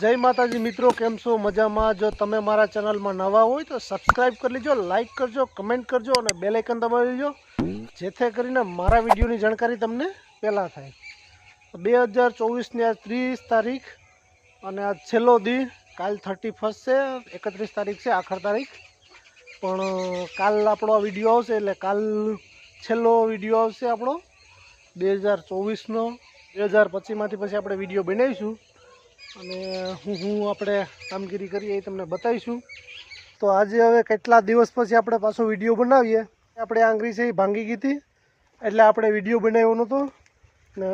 જય માતાજી, મિત્રો, કેમ છો? મજામાં? જો તમે મારા ચેનલમાં નવા હોય તો સબસ્ક્રાઇબ કરી લેજો લાઇક કરજો કમેન્ટ કરજો અને બેલાઇકન દબાવી લેજો જેથી કરીને મારા વિડીયોની જાણકારી તમને પહેલાં થાય. બે હજાર ચોવીસની આજ ત્રીસ તારીખ અને આજ છેલ્લો દી કાલ થર્ટી ફર્સ્ટ છે, એકત્રીસ તારીખ છે, આખર તારીખ. પણ કાલ આપણો આ વીડિયો આવશે એટલે કાલ છેલ્લો વીડિયો આવશે આપણો બે હજાર ચોવીસનો. બે હજાર પચીસમાંથી પછી આપણે વીડિયો બનાવીશું. અને હું હું આપણે કામગીરી કરીએ એ તમને બતાવીશું. તો આજે હવે કેટલા દિવસ પછી આપણે પાછો વીડિયો બનાવીએ? આપણે આંગળી છે એ ભાંગી ગઈ એટલે આપણે વીડિયો બનાવ્યો નહોતો. ને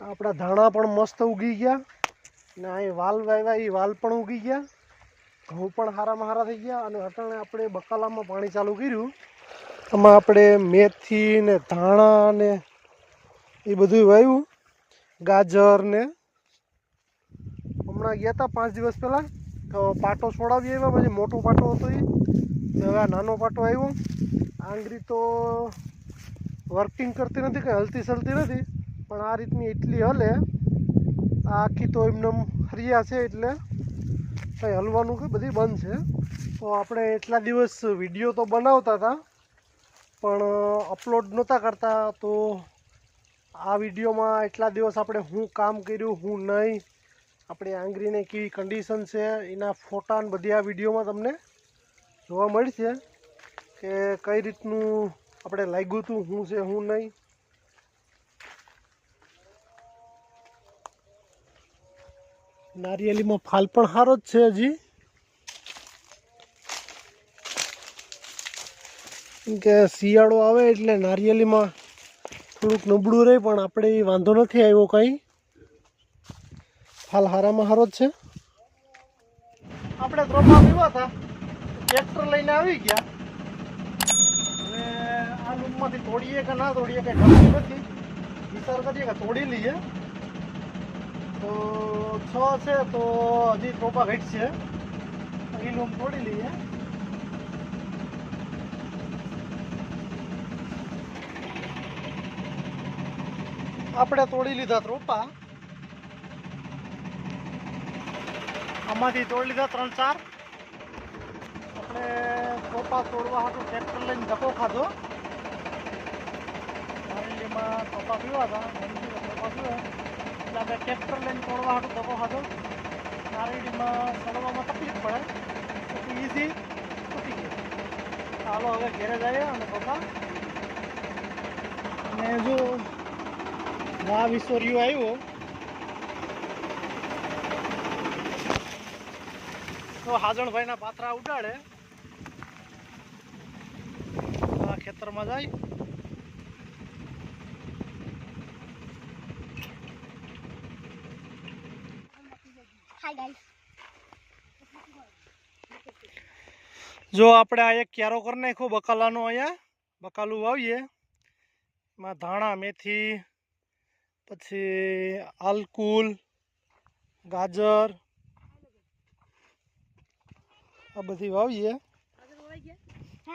આપણા ધાણા પણ મસ્ત ઉગી ગયા. ને અહીં વાલ વાવ્યા, એ વાલ પણ ઉગી ગયા. ઘઉં પણ હારામાં હારા થઈ ગયા અને અટાણે આપણે બકાલામાં પાણી ચાલુ કર્યું. એમાં આપણે મેથી ને ધાણા ને એ બધું વાવ્યું. ગાજર ને હમણાં ગયા હતા પાંચ દિવસ પહેલાં. તો પાટો છોડાવી આવ્યા, પછી મોટો પાટો હતો એ હવે આ નાનો પાટો આવ્યો. આંગળી તો વર્કિંગ કરતી નથી, કંઈ હલતી સલતી નથી, પણ આ રીતની એટલી હલે. આખી તો એમને હરિયા છે એટલે કંઈ હલવાનું કે બધી બંધ છે. તો આપણે એટલા દિવસ વીડિયો તો બનાવતા હતા, પણ અપલોડ નહોતા કરતા. તો આ વિડીયોમાં એટલા દિવસ આપણે હું કામ કર્યું, હું નહીં આપણી આંગળીને કેવી કન્ડિશન છે, એના ફોટા ને બધી આ વિડીયોમાં તમને જોવા મળશે કે કઈ રીતનું આપણે લાગ્યું હતું, શું છે, શું નહીં. નારિયેલીમાં ફાલ પણ સારો જ છે હજી. કેમ કે શિયાળો આવે એટલે નારિયેલીમાં થોડુંક નબળું રહે, પણ આપણે વાંધો નથી આવ્યો કંઈ. હાલ હારામાં હારો જ છે. આપણે ત્રોપા પીવા હતા. ટ્રેક્ટર લઈને આવી ગયા. હવે આ લૂમમાંથી તોડીએ કે ના તોડીએ કે ખબર નથી. વિચાર કરીએ કે તોડી લઈએ. તો છ છે તો હજી ત્રોપા ઘટશે એ લૂમ તોડી લઈએ. આપણે તોડી લીધા ત્રોપા આમાંથી તોડી લીધા ત્રણ ચાર. આપણે ચોપા તોડવા હાટું ટ્રેક્ટર લઈને ધક્કો ખાધો. એમાં કોપા પીવા હતા નારેલીમાં પીવો એટલે આપણે ટ્રેક્ટર લઈને તોડવા હાટું ધક્કો ખાધો. નારેલીમાં ચડવામાં તકલીફ પડે. ઇઝી તૂટી ગઈ ચાલો હવે ઘેરે જઈએ અને કોપા અને જો આ વિશ્વરિયો આવ્યો. તો હાજણભાઈના પાથરા ઉડાડે. આ ખેતરમાં જાય. જો આપણે આ એક ક્યારો કરી નાખ્યો, બકાલાનો અહીંયા. બકાલું વાવીએ. એમાં ધાણા, મેથી, પછી આલકુલ, ગાજર આ બધી વાવીએ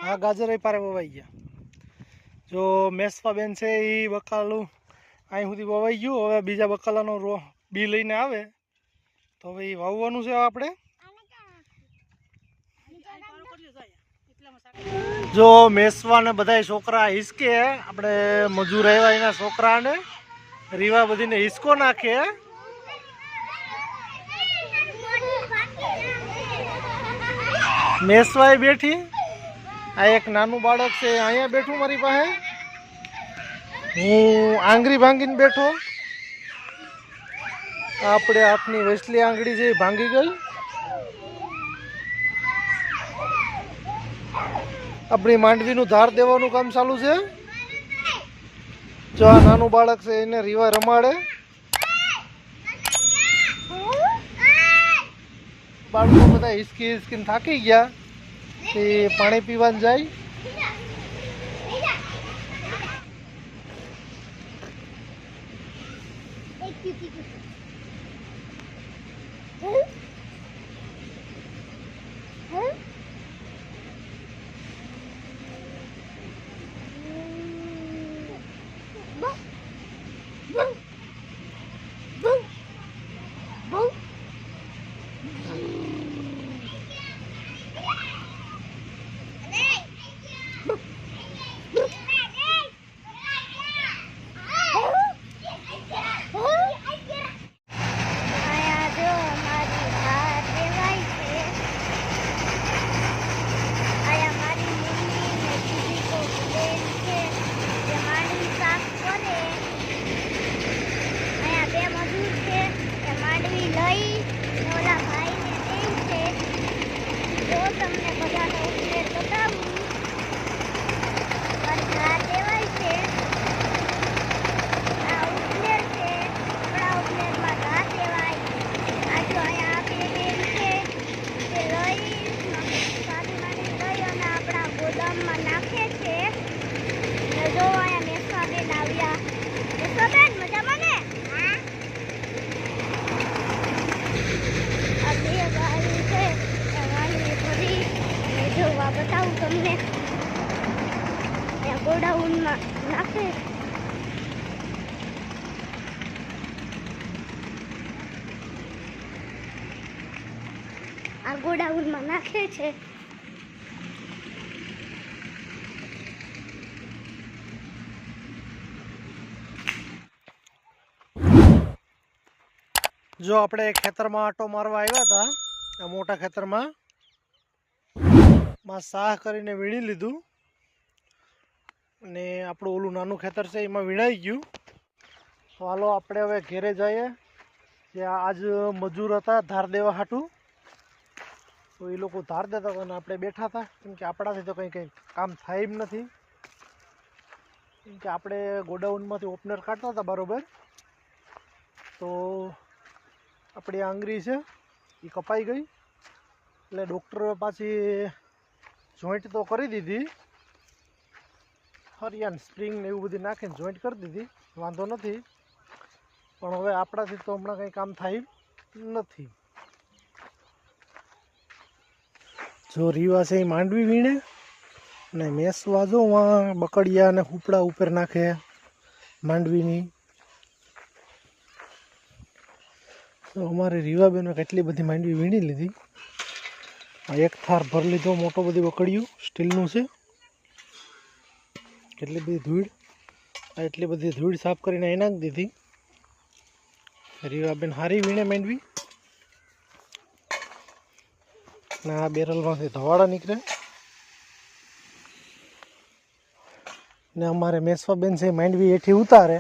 હા ગાજર એ પારે વવાઈ ગયા. જો મેસવાબેન છે એ બકાલું અહીં સુધી વવાઈ ગયું. હવે બીજા બકાલાનો રો બી લઈને આવે. તો હવે એ વાવવાનું છે આપણે. જો મેસવા ને બધા છોકરા હિસકે. આપણે મજૂર આવ્યા એના છોકરાને. રીવા બધીને હિસકો નાખે. મેસવાય બેઠી. આ એક નાનું બાળક છે, અહીંયા બેઠું મારી પાસે. હું આંગળી ભાંગીને બેઠો. આપણે હાથની વેસલી આંગળી છે ભાંગી ગઈ. આપણી માંડવીનું ધાર દેવાનું કામ ચાલુ છે. જો આ નાનું બાળક છે, એને રીવા રમાડે. બાળકો બધા હિસકી હિસકીને થાકી ગયા. તે પાણી પીવાનું જાય. ગોડાઉનમાં નાખે આ ગોડાઉનમાં નાખે છે જો આપણે ખેતરમાં આટો મારવા આવ્યા હતા, આ મોટા ખેતરમાં. માં સાહ કરીને વીણી લીધું. અને આપણું ઓલું નાનું ખેતર છે, એમાં વીણાઈ ગયું. તો હાલો, આપણે હવે ઘેરે જઈએ. જે આજ મજૂર હતા, ધાર દેવા હાટું. તો એ લોકો ધાર દેતા હતા અને આપણે બેઠા હતા. કેમ કે આપણાથી તો કંઈ કંઈ કામ થાય એમ નથી. કેમ કે આપણે ગોડાઉનમાંથી ઓપનર કાઢતા હતા બરોબર. તો આપણી આંગળી છે, એ કપાઈ ગઈ. એટલે ડૉક્ટર પાછી જોઈન્ટ તો કરી દીધી. હરિયાન સ્પ્રિંગ ને એવું બધું નાખીને જોઈન્ટ કરી દીધી. વાંધો નથી. પણ હવે આપણાથી તો હમણાં કંઈ કામ થાય નથી. જો રીવા છે એ માંડવી વીણે ને મેસવા જો બકડિયા અને હુપડા ઉપર નાખે માંડવીની. તો અમારે રીવાબેને કેટલી બધી માંડવી વીણી લીધી. એક થાર ભર લીધો, મોટો બધી બકડિયું, સ્ટીલનું છે. કેટલી બધી ધૂળ, આ એટલી બધી ધૂળ સાફ કરીને અહીં નાખી દીધી. રીવાબેન હારી વીણે માંડવી. ને આ બેરલમાંથી ધવાડા નીકળે. ને અમારે મેસવાબેન છે એ માંડવી હેઠી ઉતારે.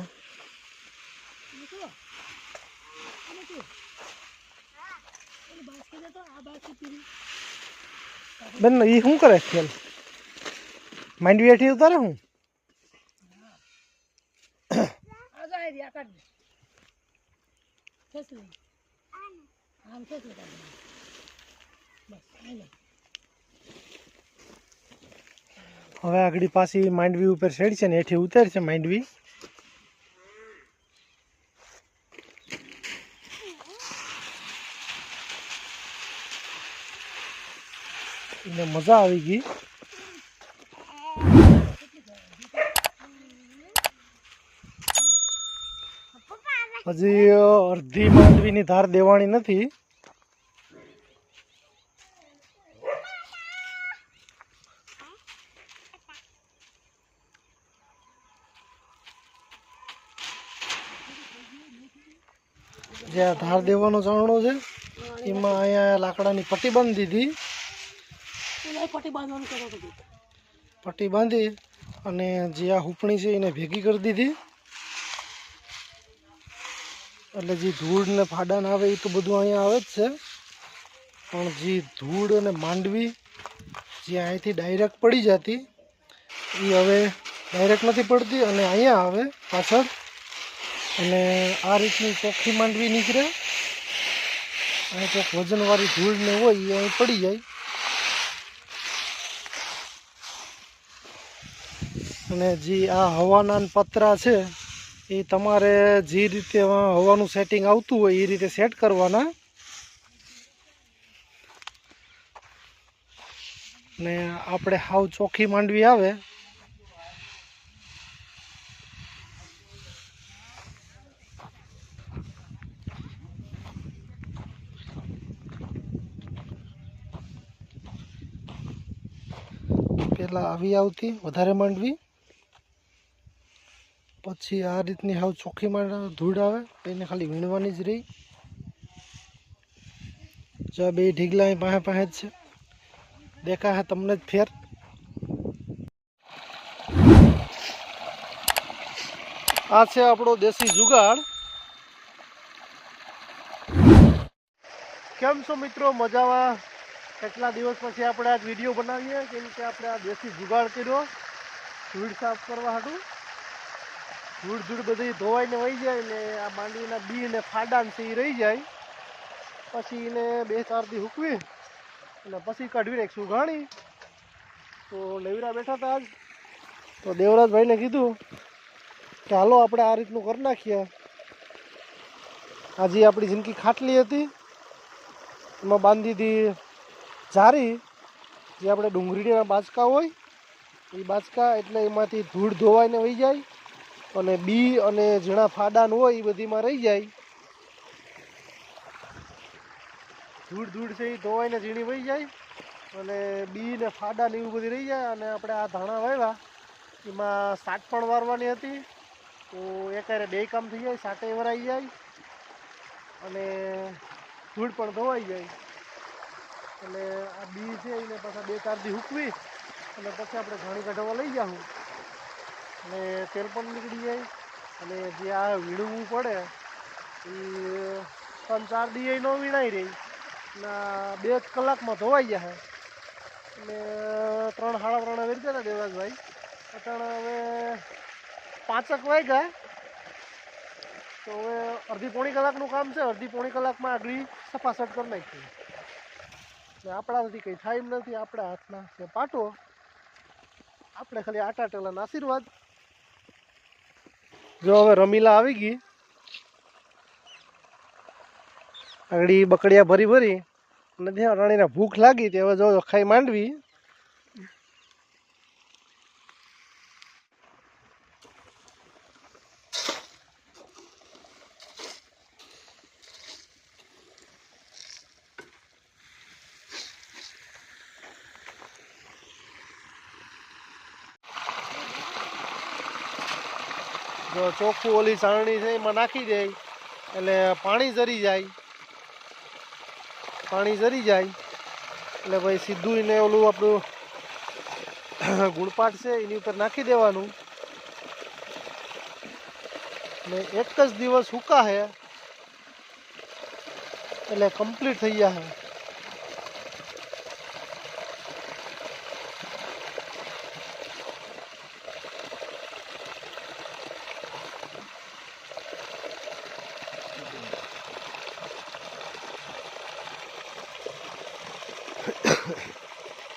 બેન એ શું કરે ખેલ માંડવી હેઠી ઉતારે હું? હવે આગળ પાછી માંડવી ઉપર શેડ છે ને હેઠી ઉતર છે માંડવી. એને મજા આવી ગઈ. હજી અડધી માંડવીની ધાર દેવાની નથી. જે આ ધાર દેવાનો ચાવણો છે એમાં અહીંયા લાકડાની પટ્ટી બાંધી દીધી. પટ્ટી બાંધી અને જે આ હુપણી છે એને ભેગી કરી દીધી. એટલે જે ધૂળ ને ફાડા આવે એ તો બધું અહીંયા આવે જ છે. પણ જે ધૂળ અને માંડવી જે અહીંથી ડાયરેક્ટ પડી જતી, એ હવે ડાયરેક્ટ નથી પડતી અને અહીંયા આવે પાછળ. અને આ રીતની ચોખ્ખી માંડવી નીકળે. અહીં ચોક વજનવાળી ધૂળ ને હોય એ અહીં પડી જાય. અને જે આ હવાના પતરા છે એ તમારે જે રીતે હવાનું સેટિંગ આવતું હોય એ રીતે સેટ કરવાના. ને આપણે હાવ ચોખ્ખી માંડવી આવે. પહેલાં આવી આવતી, વધારે માંડવી. પછી આ રીતની હાવ ચોખ્ખી માંડ ધૂળ આવે, એને ખાલી વીણવાની જ રહી. જો આ બે ઢીગલા અહીં પાસે પાસે જ છે. દેખા હે તમને જ ફેર. આ છે આપણો દેશી જુગાડ. કેમ છો મિત્રો? મજામાં? કેટલા દિવસ પછી આપણે આજ વીડિયો બનાવીએ? કેમ કે આપણે આ દેશી જુગાડ કર્યો. ધૂળ સાફ કરવા હાટું. ધૂળ ધૂળ બધી ધોવાઈને વહી જાય ને આ માંડવીના બી ને ફાડા ને એ રહી જાય. પછી એને બે ચાર દી હૂકવી અને પછી કાઢવી નાખીશું ઘાણી તો લેવરા બેઠા હતા આજ. તો દેવરાજભાઈને કીધું કે હાલો આપણે આ રીતનું કરી નાખીએ. આજે આપણી જિંદગી ખાટલી હતી. એમાં બાંધી હતી જારી, જે આપણે ડુંગળીના બાચકા હોય, એ બાચકા એટલે એમાંથી ધૂળ ધોવાઈને વહી જાય. અને બી અને ઝીણા ફાડાન હોય એ બધીમાં રહી જાય. ધૂળ ધૂળ છે એ ધોવાઈને ઝીણી વહી જાય અને બી ને ફાડા ને એવું બધી રહી જાય અને આપણે આ ધાણા વાવ્યા. એમાં સાટ પણ વારવાની હતી. તો એકારે બે કામ થઈ જાય સાટે વરાઈ જાય અને ધૂળ પણ ધોવાઈ જાય. એટલે આ બી છે, એને પાછા બે ચાર દી હૂકવી અને પછી આપણે ઘણી કાઢવા લઈ જાઉં અને તેલ પણ નીકળી જાય. અને જે આ વીણવું પડે, એ ત્રણ ચાર દી ન વીણાઈ રહી. ના બે કલાકમાં ધોવાઈ જાય અને ત્રણ સાડા ત્રણ વેરી હતા દેવાસભાઈ. ત્રણ હવે પાંચક વાગ્યા. તો હવે અડધી પોણી કલાકનું કામ છે. અડધી પોણી કલાકમાં આગળ સફાસટ કરી નાખીએ. ને આપણાથી કંઈ થાય નથી. આપણા હાથના છે પાટો, આપણે ખાલી આટા ટેલાના આશીર્વાદ. જો હવે રમીલા આવી ગઈ. આગળ બકડિયા ભરી ભરી. અને ત્યાં રાણીને ભૂખ લાગી તે હવે જો ખાઈ માંડવી. જો ચોખ્ખું ઓલી સારણી છે, એમાં નાખી દે. એટલે પાણી જરી જાય. પાણી જરી જાય. એટલે ભાઈ સીધું એને ઓલું આપણું ગુણપાટ છે, એની ઉપર નાખી દેવાનું. ને એક જ દિવસ સૂકા હે એટલે કમ્પ્લીટ થઈ જશે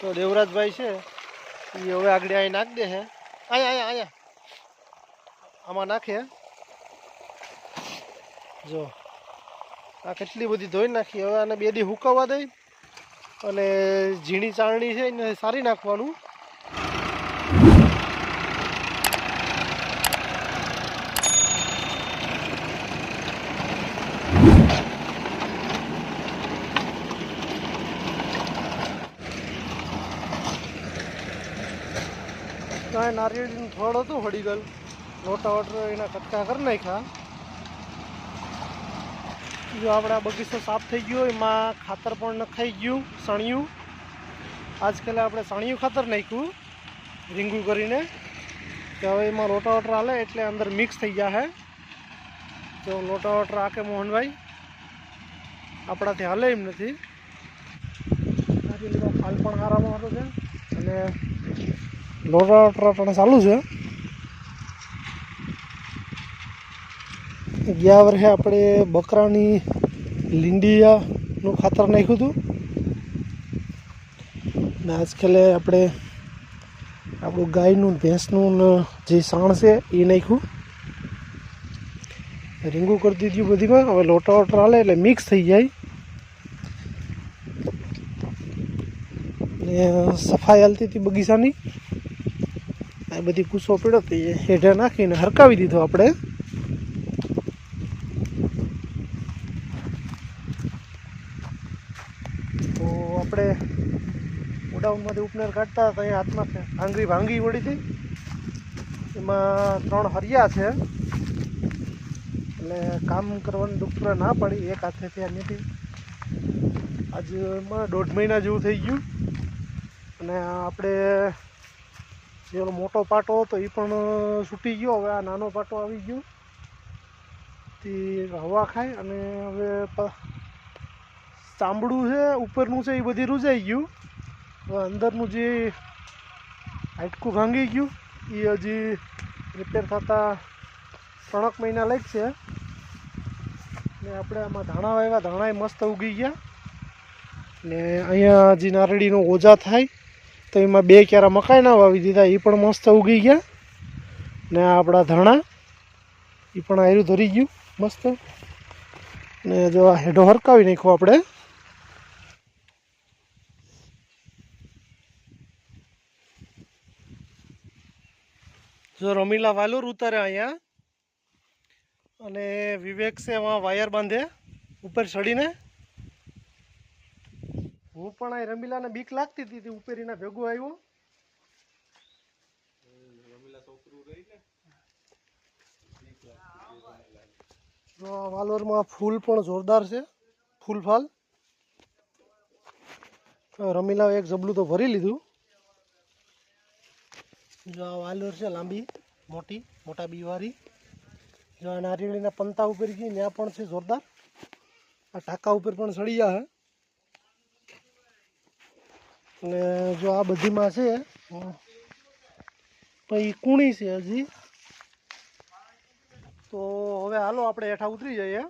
તો દેવરાજભાઈ છે એ હવે આગળ અહીં નાખી દે છે અહીંયા અહીંયા અહીંયા આમાં નાખે જો, આ કેટલી બધી ધોઈ નાખી. હવે આને બે દી હુકવવા દઈ અને ઝીણી ચાળણી છે એને સારી નાખવાનું. નારિયેળીનું ફળ હતું હળીગલ લોટા વટર એના કટકા કરી નાખ્યા જો આપણે આ બગીચો સાફ થઈ ગયો એમાં ખાતર પણ નખાઈ ગયું સણિયું આજકાલ આપણે સણિયું ખાતર નાખ્યું રીંગું કરીને કે હવે એમાં લોટા વટર હાલે એટલે અંદર મિક્સ થઈ ગયા હે જો લોટા વટર આકે મોહનભાઈ આપણાથી હાલે એમ નથી નારિયેળીનો ફાલ પણ હારામાં હારો છે અને લોટા પણ ચાલુ છે. ગયા વર્ષે આપણે બકરાની લીંડિયાનું ખાતર નાખ્યું હતું. ને આજકાલે આપણે આપણું ગાયનું, ભેંસનું જે સાણ છે એ નાખ્યું. રીંગું કરી દીધું બધીમાં. હવે લોટા વોટર હાલે એટલે મિક્સ થઈ જાય. ને સફાઈ હાલતી હતી બગીચાની. આ બધી કૂસો પીડો થઈ હેઠે નાખીને હરકાવી દીધો આપણે. તો આપણે ગોડાઉનમાંથી ઉપનેર કાઢતા હતા અહીંયા હાથમાં આંગળી ભાંગી વળી હતી. એમાં ત્રણ હરિયા છે. એટલે કામ કરવાની ડૉક્ટરે ના પડી, એક હાથે ત્યાં નથી આજે એમાં દોઢ મહિના જેવું થઈ ગયું. અને આપણે જે મોટો પાટો હતો એ પણ છૂટી ગયો. હવે આ નાનો પાટો આવી ગયો. તે હવા ખાય અને હવે ચામડું છે, ઉપરનું છે એ બધી રૂજાઈ ગયું. હવે અંદરનું જે હાઇટકું ભાંગી ગયું એ હજી રિપેર થતાં ત્રણક મહિના લાગશે ને આપણે આમાં ધાણા વાવ્યા ધાણા મસ્ત ઉગી ગયા. ને અહીંયા હજી નારળીનો ઓજા થાય. તો એમાં બે ક્યારા મકાઈના વાવી દીધા. એ પણ મસ્ત ઉગી ગયા. ને આપણા ધાણા એ પણ આયરું ધરી ગયું મસ્ત. ને જો આ હેડો હરકાવી નાખ્યો આપણે. જો રમીલા વાલુર ઉતારે અહીંયા. અને વિવેક છે એમાં વાયર બાંધે, ઉપર ચડીને. હું પણ અહીં રમીલાને બીક લાગતી હતી તે ઉપેરીના ભેગો આવ્યો આ વાલોરમાં ફૂલ પણ જોરદાર છે, ફૂલ ફાલ. તો રમીલા એક જબલું તો ભરી લીધું. જો આ વાલોર છે લાંબી, મોટી, મોટા બીવારી. જો આ નારિયેળીના પંતા ઉપર ગઈ, ત્યાં પણ છે જોરદાર. આ ટાંકા ઉપર પણ સળી ગયા હે અને જો આ બધીમાં છે હમ, પછી કુણી છે હજી. તો હવે હાલો આપણે હેઠા ઉતરી જઈએ.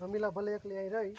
રમીલા ભલે એકલી અહીં રહી.